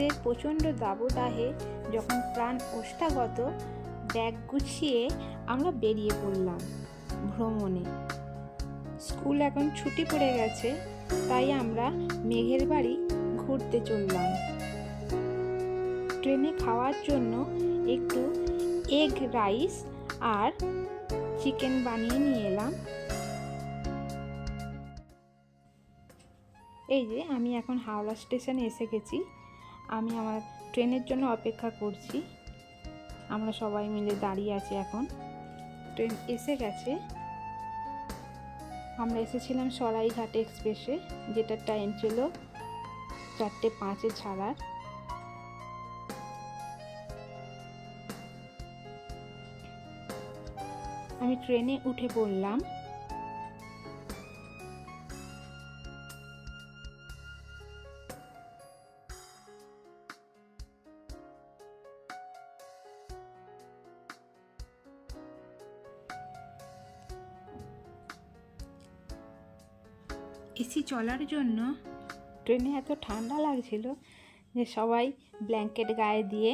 অফিসের প্রচণ্ড দাবদাহে যখন প্রাণ ওষ্ঠাগত, ব্যাগ গুছিয়ে আমরা বেরিয়ে পড়লাম ভ্রমণে। স্কুল এখন ছুটি পড়ে গেছে, তাই আমরা মেঘের বাড়ি ঘুরতে চললাম। ট্রেনে খাওয়ার জন্য একটু এগ রাইস আর চিকেন বানিয়ে নিয়ে এলাম। এই যে, আমি এখন হাওড়া স্টেশনে এসে গেছি। আমি আমার ট্রেনের জন্য অপেক্ষা করছি। আমরা সবাই মিলে দাঁড়িয়ে আছি এখন। ট্রেন এসে গেছে। আমরা এসেছিলাম সরাইঘাট এক্সপ্রেসে যেটার টাইম ছিল চারটে পাঁচে ছাড়ার। আমি ট্রেনে উঠে পড়লাম। এসি চলার জন্য ট্রেনে এত ঠান্ডা লাগছিল যে সবাই ব্ল্যাঙ্কেট গায়ে দিয়ে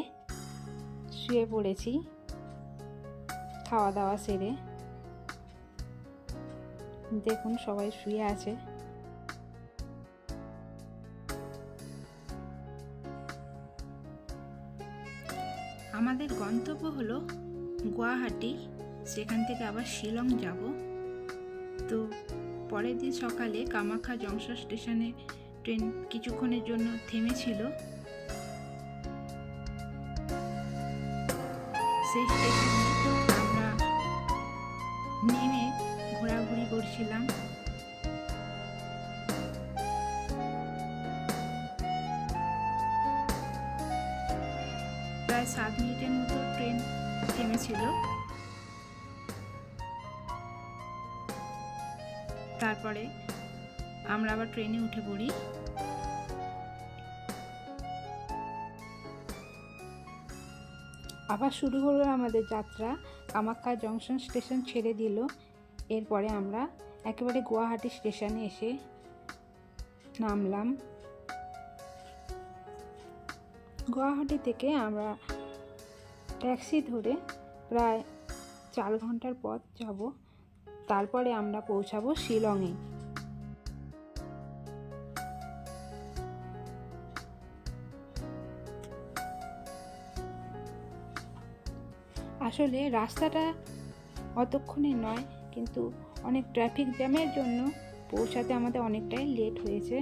শুয়ে পড়েছি খাওয়া দাওয়া সেরে। দেখুন সবাই শুয়ে আছে। আমাদের গন্তব্য হলো গুয়াহাটি, সেখান থেকে আবার শিলং যাব। তো পরের দিন সকালে কামাখ্যা জংশন স্টেশনে ট্রেন কিছুক্ষণের জন্য থেমেছিল। সেই স্টেশনে আমরা নেমে ঘোরাঘুরি করছিলাম। প্রায় সাত মিনিটের মতো ট্রেন থেমেছিল। তারপরে আমরা আবার ট্রেনে উঠে পড়ি। আবার শুরু হলো আমাদের যাত্রা। কামাখ্যা জংশন স্টেশন ছেড়ে দিল। এরপরে আমরা একেবারে গুয়াহাটি স্টেশনে এসে নামলাম। গুয়াহাটি থেকে আমরা ট্যাক্সি ধরে প্রায় চার ঘণ্টার পথ যাব। তারপরে আমরা পৌঁছাবো শিলংয়ে। আসলে রাস্তাটা অতক্ষণে নয়, কিন্তু অনেক ট্রাফিক জ্যামের জন্য পৌঁছাতে আমাদের অনেকটাই লেট হয়েছে।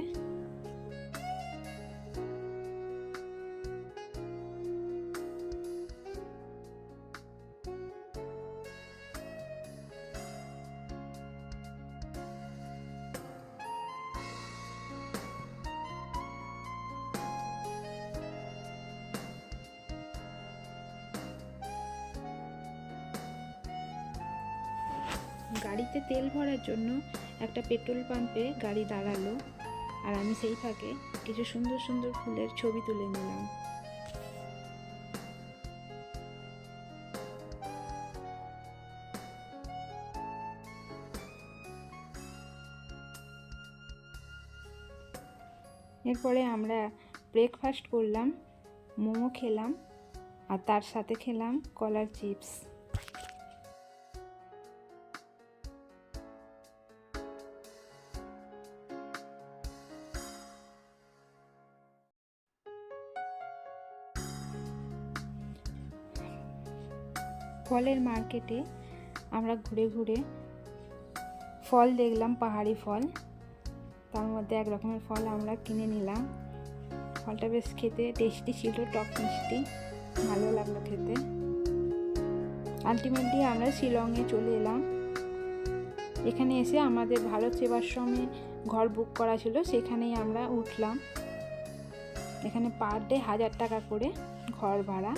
গাড়িতে তেল ভরার জন্য একটা পেট্রোল পাম্পে গাড়ি দাঁড়াল আর আমি সেই ফাঁকে কিছু সুন্দর সুন্দর ফুলের ছবি তুলে নিলাম। এরপরে আমরা ব্রেকফাস্ট করলাম, মোমো খেলাম আর তার সাথে খেলাম কলার চিপস। ফলের মার্কেটে আমরা ঘুরে ঘুরে ফল দেখলাম, পাহাড়ি ফল। তার মধ্যে এক রকমের ফল আমরা কিনে নিলাম। ফলটা বেশ খেতে টেস্টি ছিল, টক মিষ্টি, ভালো লাগল খেতে। আলটিমেটলি আমরা শিলংয়ে চলে এলাম। এখানে এসে আমাদের ভারত সেবাশ্রমে ঘর বুক করা ছিল, সেখানেই আমরা উঠলাম। এখানে পার ডে হাজার টাকা করে ঘর ভাড়া।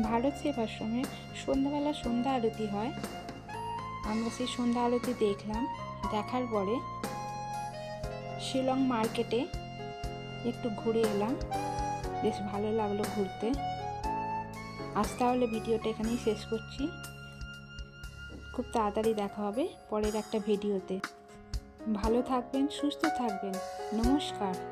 ভারত সেবাশ্রমে সন্ধ্যাবেলা সন্ধ্যা আরতি হয়। আমরা সেই সন্ধ্যা আরতি দেখলাম। দেখার পরে শিলং মার্কেটে একটু ঘুরে এলাম। বেশ ভালো লাগল ঘুরতে। আজ তাহলে ভিডিওটা এখানেই শেষ করছি। খুব তাড়াতাড়ি দেখা হবে পরের একটা ভিডিওতে। ভালো থাকবেন, সুস্থ থাকবেন। নমস্কার।